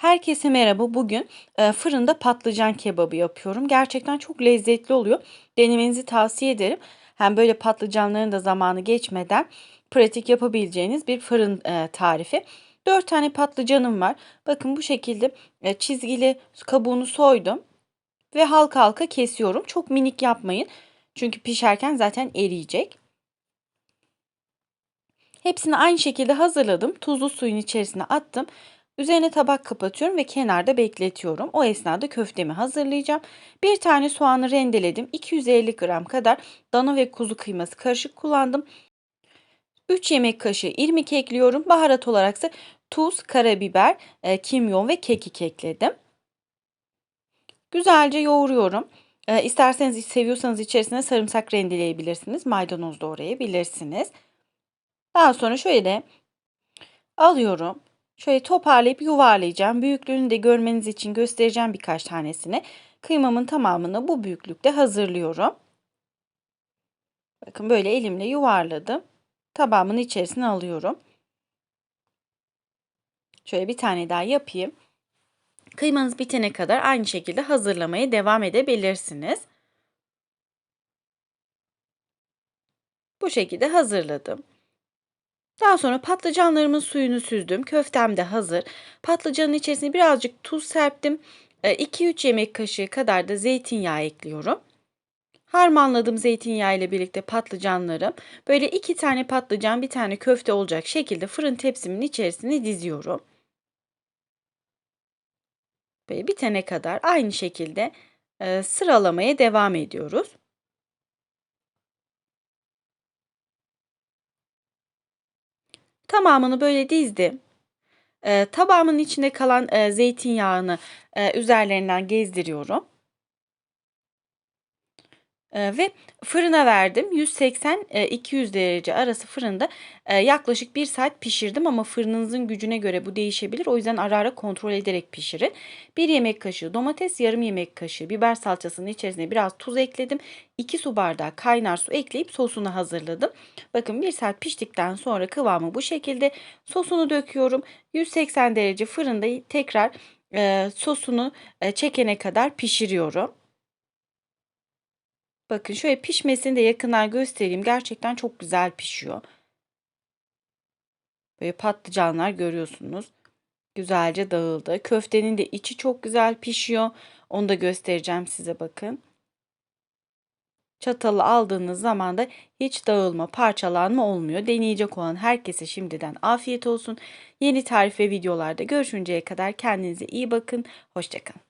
Herkese merhaba. Bugün e, fırında patlıcan kebabı yapıyorum. Gerçekten çok lezzetli oluyor. Denemenizi tavsiye ederim. Hem böyle patlıcanların da zamanı geçmeden pratik yapabileceğiniz bir fırın e, tarifi. 4 tane patlıcanım var. Bakın bu şekilde e, çizgili kabuğunu soydum ve halka halka kesiyorum. Çok minik yapmayın. Çünkü pişerken zaten eriyecek. Hepsini aynı şekilde hazırladım. Tuzlu suyun içerisine attım. Üzerine tabak kapatıyorum ve kenarda bekletiyorum. O esnada köftemi hazırlayacağım. Bir tane soğanı rendeledim. 250 gram kadar dana ve kuzu kıyması karışık kullandım. 3 yemek kaşığı irmik ekliyorum. Baharat olarak ise tuz, karabiber, e, kimyon ve kekik ekledim. Güzelce yoğuruyorum. E, isterseniz seviyorsanız içerisine sarımsak rendeleyebilirsiniz. Maydanoz doğrayabilirsiniz. Daha sonra şöyle alıyorum. Şöyle toparlayıp yuvarlayacağım. Büyüklüğünü de görmeniz için göstereceğim birkaç tanesini. Kıymamın tamamını bu büyüklükte hazırlıyorum. Bakın böyle elimle yuvarladım. Tabağımın içerisine alıyorum. Şöyle bir tane daha yapayım. Kıymanız bitene kadar aynı şekilde hazırlamaya devam edebilirsiniz. Bu şekilde hazırladım. Daha sonra patlıcanlarımın suyunu süzdüm. Köftem de hazır. Patlıcanın içerisine birazcık tuz serptim. 2-3 e, yemek kaşığı kadar da zeytinyağı ekliyorum. Harmanladım zeytinyağı ile birlikte patlıcanlarım. Böyle iki tane patlıcan bir tane köfte olacak şekilde fırın tepsimin içerisine diziyorum. Böyle bitene kadar aynı şekilde e, sıralamaya devam ediyoruz. Tamamını böyle dizdim. Eee, tabağımın içinde kalan, eee, zeytinyağını, eee, üzerlerinden gezdiriyorum. Eee, ve fırına verdim. 180-200 derece arası fırında eee, yaklaşık 1 saat pişirdim ama fırınınızın gücüne göre bu değişebilir. O yüzden ara ara kontrol ederek pişirin. 1 yemek kaşığı domates, yarım yemek kaşığı biber salçasının içerisine biraz tuz ekledim. 2 su bardağı kaynar su ekleyip sosunu hazırladım. Bakın 1 saat piştikten sonra kıvamı bu şekilde. Sosunu döküyorum. 180 derece fırında tekrar eee, sosunu çekene kadar pişiriyorum. Bakın şöyle pişmesini de yakından göstereyim. Gerçekten çok güzel pişiyor. Böyle patlıcanlar görüyorsunuz. Güzelce dağıldı. Köftenin de içi çok güzel pişiyor. Onu da göstereceğim size bakın. Çatalı aldığınız zaman da hiç dağılma, parçalanma olmuyor. Deneyecek olan herkese şimdiden afiyet olsun. Yeni tarif ve videolarda görüşünceye kadar kendinize iyi bakın. Hoşçakalın.